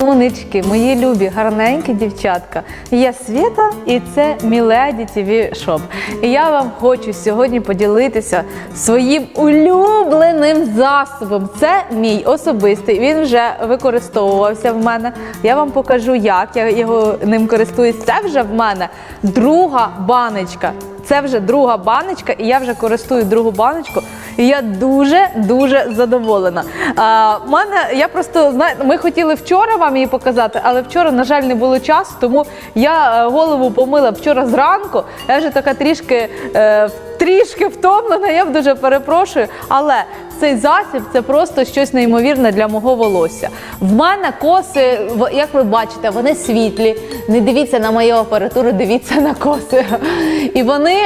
Умнички, мої любі, гарненькі дівчатка. Я Свята і це Міледі ТВ Шоп. І я вам хочу сьогодні поділитися своїм улюбленим засобом. Це мій особистий. Він вже використовувався в мене. Я вам покажу, як я його ним користуюсь. Це вже в мене друга баночка. Це вже друга баночка, і я вже користую другу баночку. Я дуже дуже задоволена. А, мене я просто знаю, ми хотіли вчора вам її показати, але вчора, на жаль, не було часу, тому я е, голову помила вчора зранку. Я вже така трішки, е, трішки втомлена. Я дуже перепрошую. Але цей засіб це просто щось неймовірне для мого волосся. В мене коси, як ви бачите, вони світлі. Не дивіться на мою апаратуру, дивіться на коси. І вони,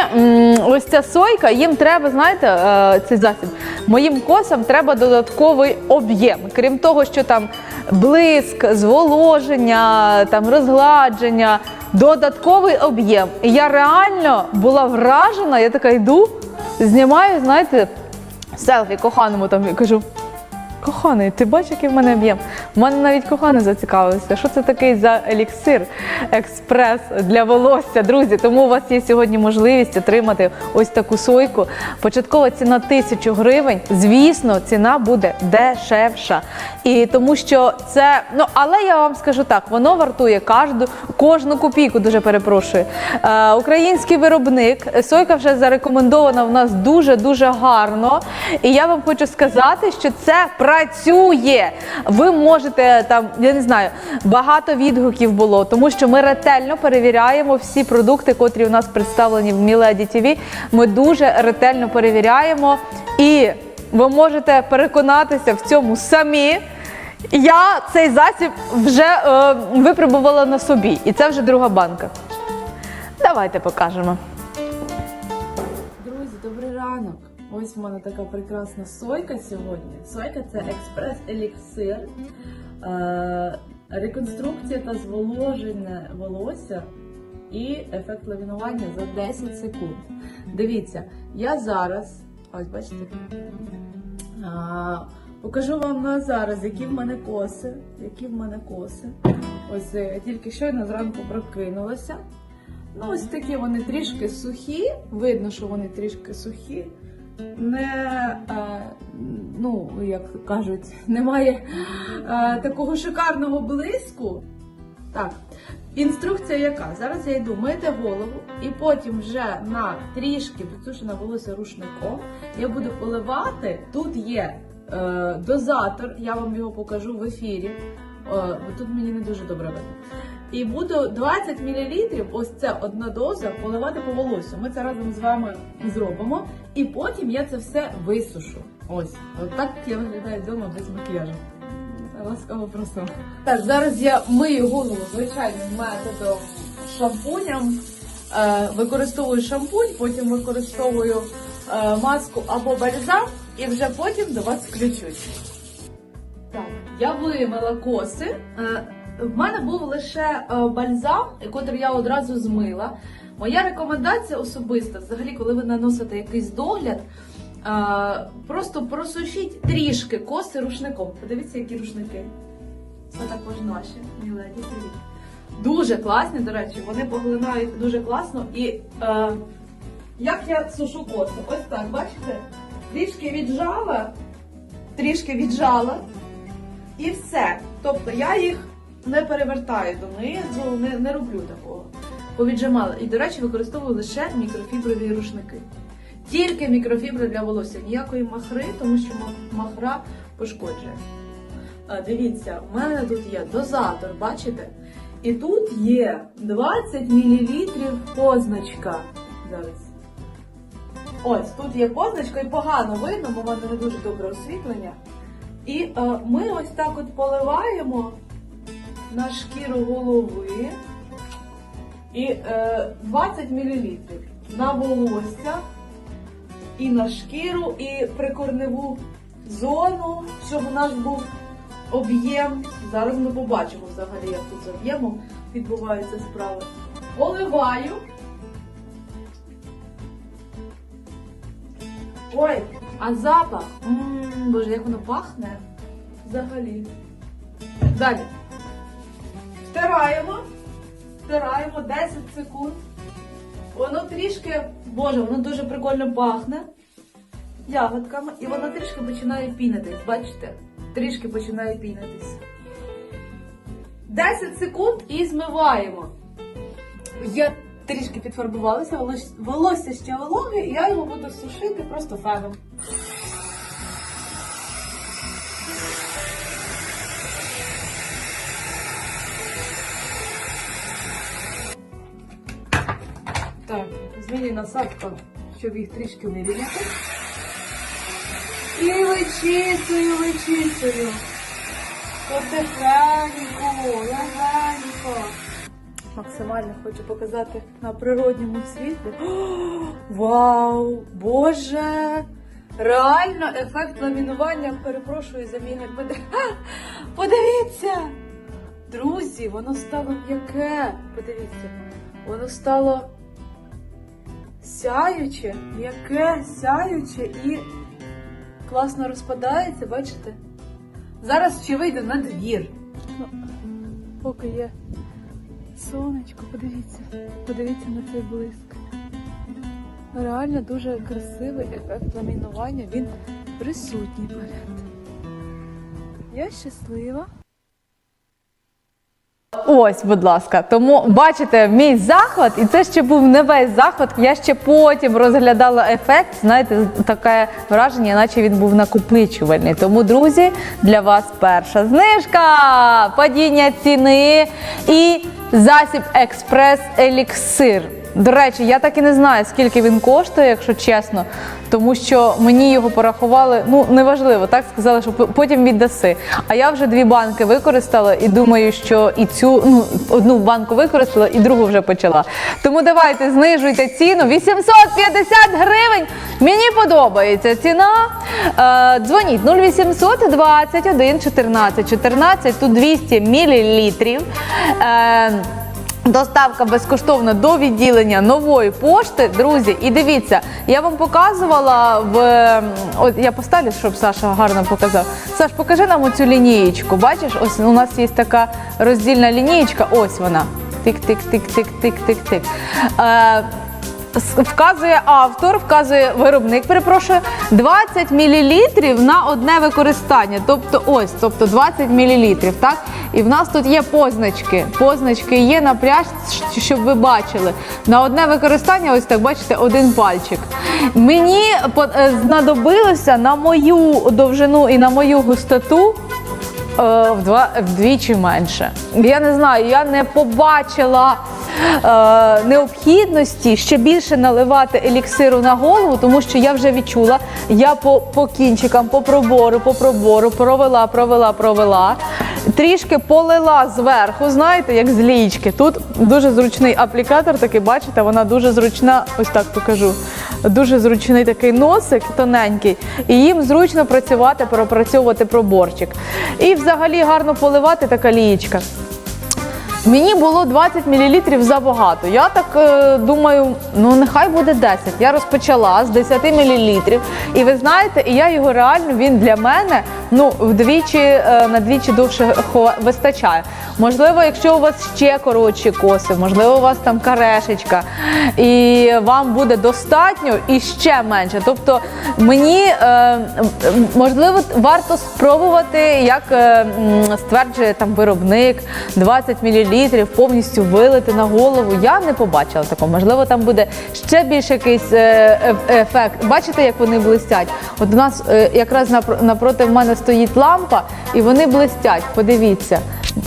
ось ця сойка, їм треба, знаєте, е, цей засіб. Моїм косам треба додатковий об'єм. Крім того, що там блиск, зволоження, там розгладження, додатковий об'єм. І я реально була вражена, я така йду, знімаю, знаєте, селфі коханому там і кажу. Коханий, ти бачиш, який в мене об'єм? У мене навіть коханий зацікавився. Що це такий за еліксир експрес для волосся, друзі? Тому у вас є сьогодні можливість отримати ось таку сойку. Початкова ціна 1000 гривень. Звісно, ціна буде дешевша. І тому що це, ну але я вам скажу так, воно вартує кожну, кожну копійку. Дуже перепрошую. Е, український виробник. Сойка вже зарекомендована в нас дуже дуже гарно. І я вам хочу сказати, що це працює. Ви можете там, я не знаю, багато відгуків було, тому що ми ретельно перевіряємо всі продукти, котрі у нас представлені в Міледі ТВ. Ми дуже ретельно перевіряємо, і ви можете переконатися в цьому самі. Я цей засіб вже е, випробувала на собі, і це вже друга банка. Давайте покажемо. Ось в мене така прекрасна сойка сьогодні. Сойка це експрес-еліксир, е, реконструкція та зволоження волосся і ефект ламінування за 10 секунд. Дивіться, я зараз, ось бачите, покажу вам на зараз, які в мене коси. Які в мене коси. Ось е, я тільки щойно зранку прокинулася. Ну, ось такі вони трішки сухі. Видно, що вони трішки сухі. Не, е, ну, як кажуть, немає е, такого шикарного блиску. Так, інструкція яка? Зараз я йду мити голову, і потім вже на трішки підсушене волосся рушником я буду поливати. Тут є е, дозатор, я вам його покажу в ефірі. Е, тут мені не дуже добре видно. І буду 20 мл, ось це одна доза, поливати по волосю. Ми це разом з вами зробимо. І потім я це все висушу. Ось, от так я виглядаю вдома без макіяжу. Ласкаво просимо. Так, зараз я мию голову звичайним методом шампунем. Е, використовую шампунь, потім використовую е, маску або бальзам, і вже потім до вас включусь. Так, я вимила коси. Е, В мене був лише е, бальзам, котрий я одразу змила. Моя рекомендація особиста, взагалі, коли ви наносите якийсь догляд, е, просто просушіть трішки коси рушником. Подивіться, які рушники. Це також наші міледі. Дуже класні, до речі, вони поглинають дуже класно. І е, як я сушу коси? Ось так, бачите? Трішки віджала, трішки віджала, і все. Тобто я їх не перевертаю донизу, не, не роблю такого. Повіджимала. І, до речі, використовую лише мікрофіброві рушники. Тільки мікрофібри для волосся, ніякої махри, тому що махра пошкоджує. Дивіться, в мене тут є дозатор, бачите? І тут є 20 мл позначка. Зараз. Ось тут є позначка і погано видно, бо в мене не дуже добре освітлення. І е, ми ось так от поливаємо на шкіру голови і е, 20 мл на волосся, і на шкіру, і прикорневу зону, щоб у нас був об'єм. Зараз ми побачимо взагалі, як тут з об'ємом відбуваються справи. Поливаю. Ой, а запах. м боже, як воно пахне взагалі. Далі. Втираємо. Втираємо 10 секунд. Воно трішки, боже, воно дуже прикольно пахне ягодками, і воно трішки починає пінитись. Бачите? Трішки починає пінитись. 10 секунд і змиваємо. Я трішки підфарбувалася, волосся ще вологе, і я його буду сушити просто феном. Змінюю насадку, щоб їх трішки вирівняти. І вичісую, вичісую. Потихеньку, легенько. Максимально хочу показати на природньому світлі. Вау! Боже! Реально ефект ламінування перепрошую за мій гальмедер. Подивіться! Друзі, воно стало м'яке. Подивіться, воно стало сяюче, м'яке, сяюче і класно розпадається, бачите? Зараз ще вийде на двір. Ну, поки є сонечко, подивіться, подивіться на цей блиск. Реально дуже красивий ефект ламінування, він присутній поряд. Я щаслива. Ось, будь ласка. Тому бачите, мій захват, і це ще був не весь захват. Я ще потім розглядала ефект. Знаєте, таке враження, наче він був накопичувальний. Тому, друзі, для вас перша знижка, падіння ціни і засіб експрес еліксир. До речі, я так і не знаю, скільки він коштує, якщо чесно, тому що мені його порахували. Ну неважливо, так сказали, що потім віддаси. А я вже дві банки використала і думаю, що і цю ну одну банку використала, і другу вже почала. Тому давайте знижуйте ціну 850 гривень. Мені подобається ціна. Е, дзвоніть 0800 21 14 14, тут 200 мілілітрів. Е, Доставка безкоштовна до відділення нової пошти, друзі. І дивіться, я вам показувала в от я поставлю, щоб Саша гарно показав. Саш, покажи нам оцю лінієчку. Бачиш, ось у нас є така роздільна лінієчка. Ось вона. Тик-тик-тик-тик-тик-тик-тик. Вказує автор, вказує виробник, перепрошую, 20 мл на одне використання. Тобто ось, тобто 20 мл, так? І в нас тут є позначки. Позначки є на пляшці, щоб ви бачили. На одне використання, ось так, бачите, один пальчик. Мені е, знадобилося на мою довжину і на мою густоту вдва, вдвічі менше. Я не знаю, я не побачила е, необхідності ще більше наливати еліксиру на голову, тому що я вже відчула, я по, по кінчикам, по пробору, по пробору провела, провела, провела. Трішки полила зверху, знаєте, як з лічки. Тут дуже зручний аплікатор, такий, бачите, вона дуже зручна, ось так покажу. Дуже зручний такий носик тоненький, і їм зручно працювати, пропрацьовувати проборчик. І взагалі гарно поливати така лієчка. Мені було 20 мл забагато. Я так е, думаю, ну нехай буде 10. Я розпочала з 10 мл. І ви знаєте, і я його реально він для мене ну вдвічі е, на двічі довше вистачає. Можливо, якщо у вас ще коротші коси, можливо, у вас там карешечка, і вам буде достатньо і ще менше. Тобто мені е, можливо варто спробувати, як е, стверджує там виробник, 20 мл повністю вилити на голову. Я не побачила такого. Можливо, там буде ще більш якийсь е, еф- ефект. Бачите, як вони блистять? От у нас е, якраз напр- напроти мене стоїть лампа, і вони блистять. Подивіться.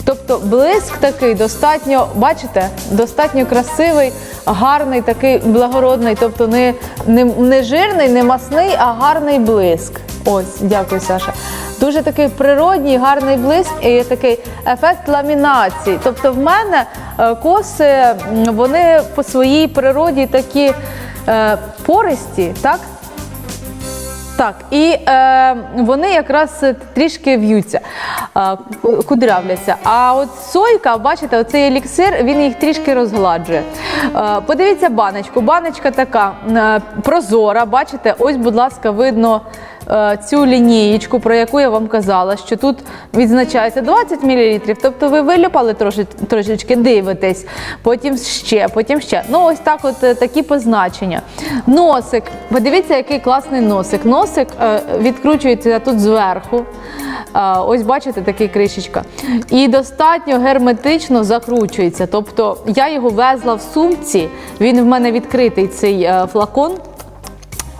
Тобто блиск такий достатньо, бачите, достатньо красивий, гарний, такий благородний, тобто не, не, не жирний, не масний, а гарний блиск. Ось, дякую, Саша. Дуже такий природній, гарний блиск і такий ефект ламінації. Тобто, в мене е, коси вони по своїй природі такі е, пористі, так? Так, і е, вони якраз трішки в'ються, е, кудрявляться. А от сойка, бачите, оцей еліксир, він їх трішки розгладжує. Е, подивіться баночку. Баночка така е, прозора, бачите, ось, будь ласка, видно цю лінієчку, про яку я вам казала, що тут відзначається 20 мл, тобто ви вилюпали трошечки, дивитесь, потім ще, потім ще. Ну, ось так, от е, такі позначення. Носик. Подивіться, який класний носик. Носик е, відкручується тут зверху. Е, ось бачите, такий кришечка. І достатньо герметично закручується. Тобто я його везла в сумці, він в мене відкритий цей е, флакон.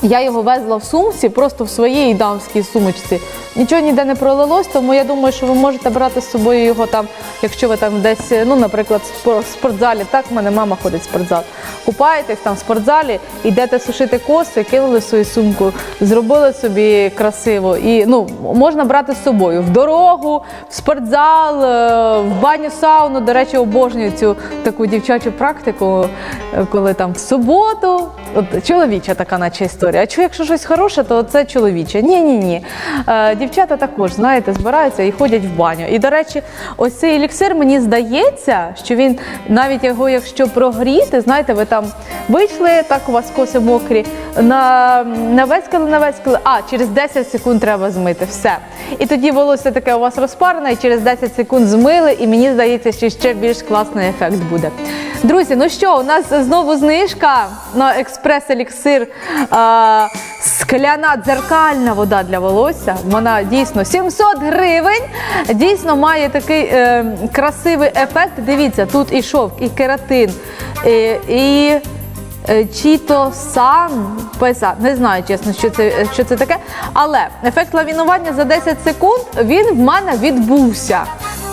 Я його везла в сумці, просто в своїй дамській сумочці. Нічого ніде не пролилось, тому я думаю, що ви можете брати з собою його там, якщо ви там десь, ну, наприклад, в спортзалі. Так, в мене мама ходить в спортзал. Купаєтесь там в спортзалі, йдете сушити коси, кинули свою сумку, зробили собі красиво. І ну, можна брати з собою в дорогу, в спортзал, е, в баню сауну. До речі, обожнюю цю таку дівчачу практику, е, коли там в суботу. От чоловіча така наче історія. А чу, якщо щось хороше, то це чоловіче. Ні, ні, ні. Е, дівчата також, знаєте, збираються і ходять в баню. І, до речі, ось цей еліксир, мені здається, що він навіть його, якщо прогріти, знаєте, ви там вийшли, так у вас коси мокрі, на, навеськали, навеськали, а через 10 секунд треба змити. Все. І тоді волосся таке у вас розпарене, і через 10 секунд змили, і мені здається, що ще більш класний ефект буде. Друзі, ну що, у нас знову знижка на експрес-еліксир. Скляна дзеркальна вода для волосся. Вона дійсно 700 гривень. Дійсно має такий е, красивий ефект. Дивіться, тут і шовк, і кератин, і. і е, Чітосан песа. Не знаю, чесно, що це, що це таке. Але ефект лавінування за 10 секунд він в мене відбувся.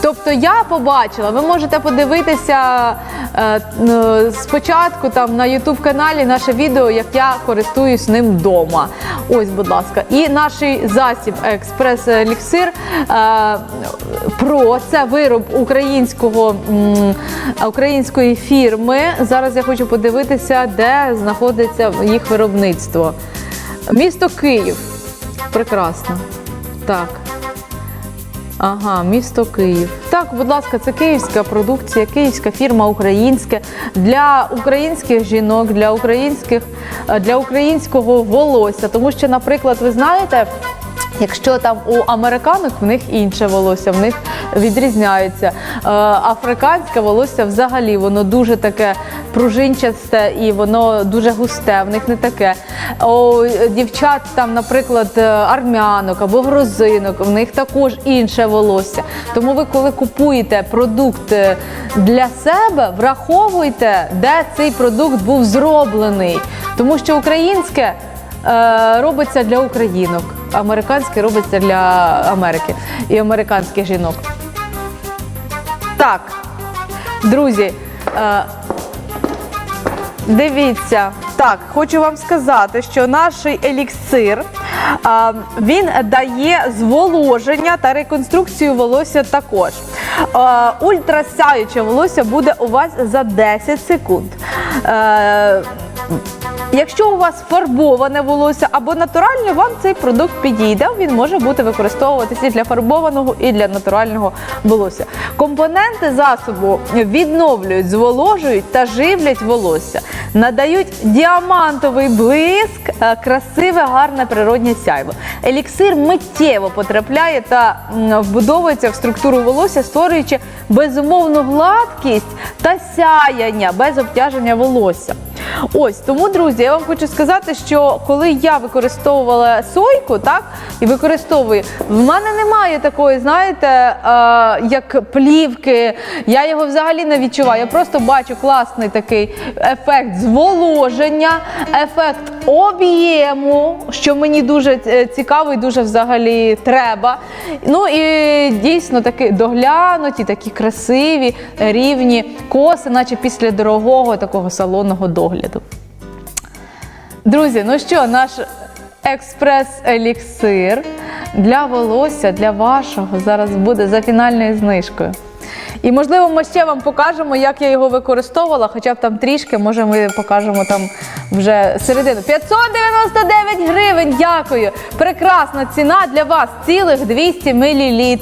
Тобто я побачила, ви можете подивитися е, спочатку там на YouTube каналі наше відео, як я користуюсь ним вдома. Ось, будь ласка, і наш засіб експрес еліксир е, Про це вироб українського української фірми. Зараз я хочу подивитися, де знаходиться їх виробництво. Місто Київ. Прекрасно. Так. Ага, місто Київ. Так, будь ласка, це київська продукція, київська фірма українська для українських жінок, для українських е, для українського волосся. Тому що, наприклад, ви знаєте. Якщо там у американок в них інше волосся, в них відрізняється. Е, африканське волосся взагалі воно дуже таке пружинчасте і воно дуже густе, в них не таке. У дівчат, там, наприклад, е, армянок або грузинок, в них також інше волосся. Тому ви, коли купуєте продукт е, для себе, враховуйте, де цей продукт був зроблений. Тому що українське робиться для українок, американське робиться для Америки і американських жінок. Так, друзі, е, дивіться. Так, хочу вам сказати, що наш еліксир він дає зволоження та реконструкцію волосся також. Ультрасяюче волосся буде у вас за 10 секунд. Якщо у вас фарбоване волосся або натуральне, вам цей продукт підійде. Він може бути використовуватися і для фарбованого і для натурального волосся. Компоненти засобу відновлюють, зволожують та живлять волосся, надають діамантовий блиск, е, красиве, гарне природнє сяйво. Еліксир миттєво потрапляє та вбудовується в структуру волосся, створюючи безумовну гладкість та сяяння без обтяження волосся. Ось тому, друзі, я вам хочу сказати, що коли я використовувала сойку, так і використовую, в мене немає такої, знаєте, е, як плівки. Я його взагалі не відчуваю. Я просто бачу класний такий ефект зволоження, ефект об'єму, що мені дуже е, цікаво і дуже взагалі треба. Ну і дійсно такі доглянуті, такі красиві, рівні коси, наче після дорогого такого салонного догляду. Друзі, ну що, наш експрес-еліксир для волосся, для вашого зараз буде за фінальною знижкою. І можливо, ми ще вам покажемо, як я його використовувала, хоча б там трішки, може, ми покажемо там вже середину. 599 гривень. Дякую. Прекрасна ціна для вас цілих 200 мл.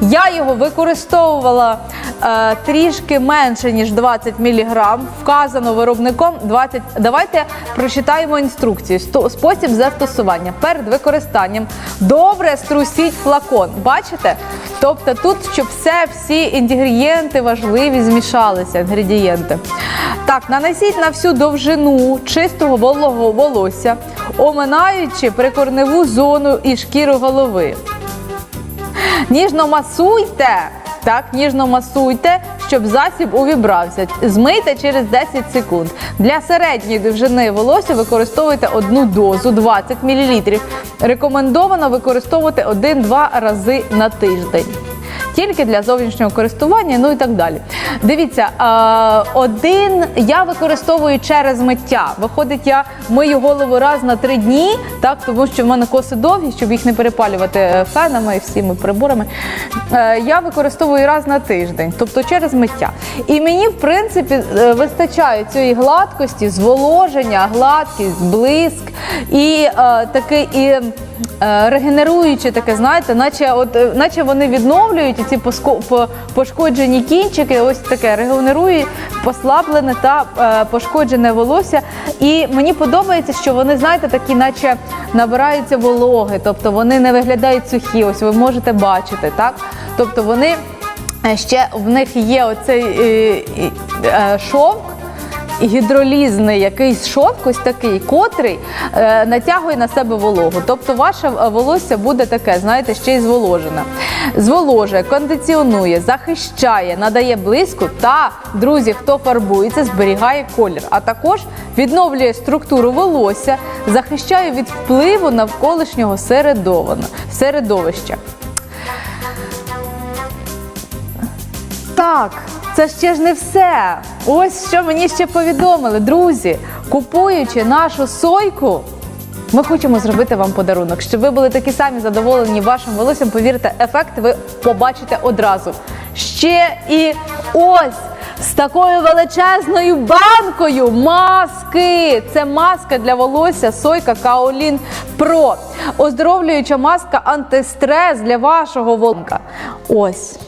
Я його використовувала е, трішки менше ніж 20 мг. Вказано виробником 20. Давайте прочитаємо інструкцію. Спосіб застосування перед використанням. Добре струсіть флакон. Бачите? Тобто тут, щоб все, всі інгредієнти важливі змішалися. Інгредієнти. Так, нанесіть на всю довжину чистого вологого волосся, оминаючи прикорневу зону і шкіру голови. Ніжно масуйте. Так, ніжно масуйте, щоб засіб увібрався. Змийте через 10 секунд. Для середньої довжини волосся використовуйте одну дозу 20 мл. Рекомендовано використовувати 1-2 рази на тиждень. Тільки для зовнішнього користування, ну і так далі. Дивіться, один я використовую через миття. Виходить, я мию голову раз на три дні, так тому що в мене коси довгі, щоб їх не перепалювати е, фенами і всіми приборами. Е, я використовую раз на тиждень, тобто через миття. І мені, в принципі, е, вистачає цієї гладкості, зволоження, гладкість, блиск і е, такий і. е, Регенеруючи таке, знаєте, наче от наче вони відновлюють ці пошкоджені кінчики, ось таке регенерує послаблене та е, пошкоджене волосся. І мені подобається, що вони, знаєте, такі, наче набираються вологи, тобто вони не виглядають сухі. Ось ви можете бачити, так? Тобто вони е, ще в них є оцей е, шовк гідролізний якийсь шовк, ось такий, котрий е, натягує на себе вологу. Тобто ваше е, волосся буде таке, знаєте, ще й зволожене. Зволожує, кондиціонує, захищає, надає блиску та, друзі, хто фарбується, зберігає колір, а також відновлює структуру волосся, захищає від впливу навколишнього середовища. Так, це ще ж не все. Ось що мені ще повідомили. Друзі, купуючи нашу сойку, ми хочемо зробити вам подарунок, щоб ви були такі самі задоволені вашим волоссям. Повірте, ефект ви побачите одразу. Ще і ось з такою величезною банкою маски. Це маска для волосся Сойка Каолін Про. Оздоровлююча маска антистрес для вашого волка. Ось.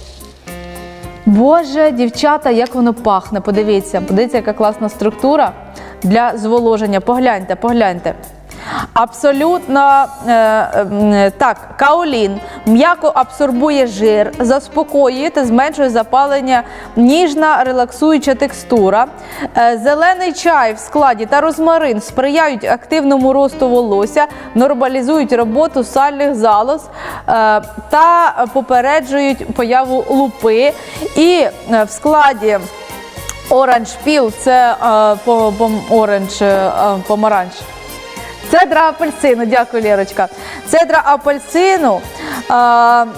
Боже, дівчата, як воно пахне. Подивіться, подивіться, яка класна структура для зволоження. Погляньте, погляньте. Абсолютно е, е, так, каолін м'яко абсорбує жир, заспокоює та зменшує запалення, ніжна релаксуюча текстура. Е, зелений чай в складі та розмарин сприяють активному росту волосся, нормалізують роботу сальних залоз та попереджують появу лупи. І в складі оранж піл це е, по, по, оранж, е, помаранч. Цедра апельсину, дякую, Лєрочка. Цедра апельсину е,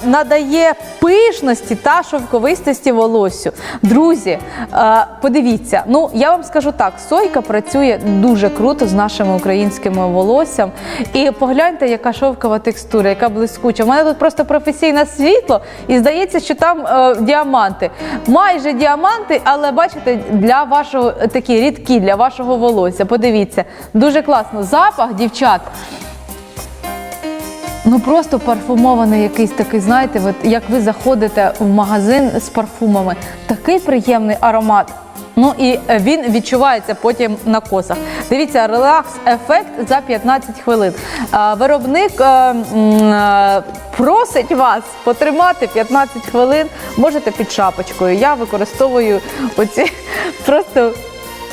надає пишності та шовковистості волоссю. Друзі, е, подивіться, ну я вам скажу так: сойка працює дуже круто з нашими українськими волоссям. І погляньте, яка шовкова текстура, яка блискуча. У мене тут просто професійне світло, і здається, що там е, діаманти. Майже діаманти, але бачите, для вашого такі рідкі для вашого волосся. Подивіться, дуже класно. Запах, дівчат. Ну просто парфумований якийсь такий, знаєте, от як ви заходите в магазин з парфумами, такий приємний аромат. Ну і він відчувається потім на косах. Дивіться, релакс-ефект за 15 хвилин. Виробник е, е, просить вас потримати 15 хвилин. Можете під шапочкою. Я використовую оці просто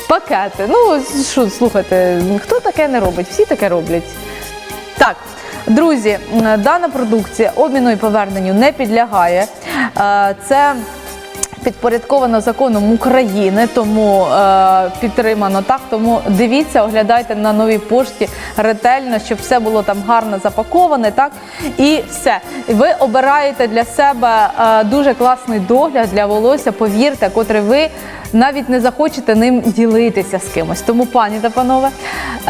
пакети. Ну що, слухайте, хто таке не робить? Всі таке роблять. Так, друзі, дана продукція обміну і поверненню не підлягає. Е, Це підпорядковано законом України, тому е, підтримано так. Тому дивіться, оглядайте на новій пошті ретельно, щоб все було там гарно запаковане. Так і все. Ви обираєте для себе е, дуже класний догляд для волосся. Повірте, котрий ви навіть не захочете ним ділитися з кимось. Тому, пані та панове,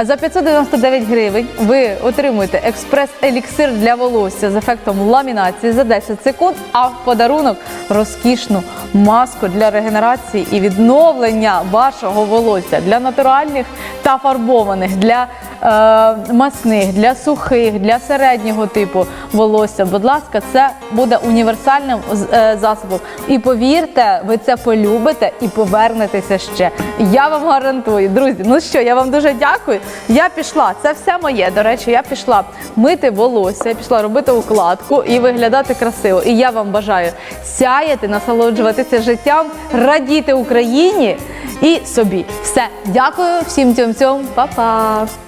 за 599 гривень ви отримуєте експрес-еліксир для волосся з ефектом ламінації за 10 секунд, а в подарунок розкішну маску для регенерації і відновлення вашого волосся для натуральних та фарбованих, для е, масних, для сухих, для середнього типу волосся. Будь ласка, це буде універсальним е, засобом. І повірте, ви це полюбите і повернетеся ще. Я вам гарантую, друзі. Ну що, я вам дуже дякую. Я пішла. Це все моє. До речі, я пішла мити волосся, пішла робити укладку і виглядати красиво. І я вам бажаю сяяти, насолоджуватися життям, радіти Україні і собі. Все, дякую всім цьом цьом, па-па!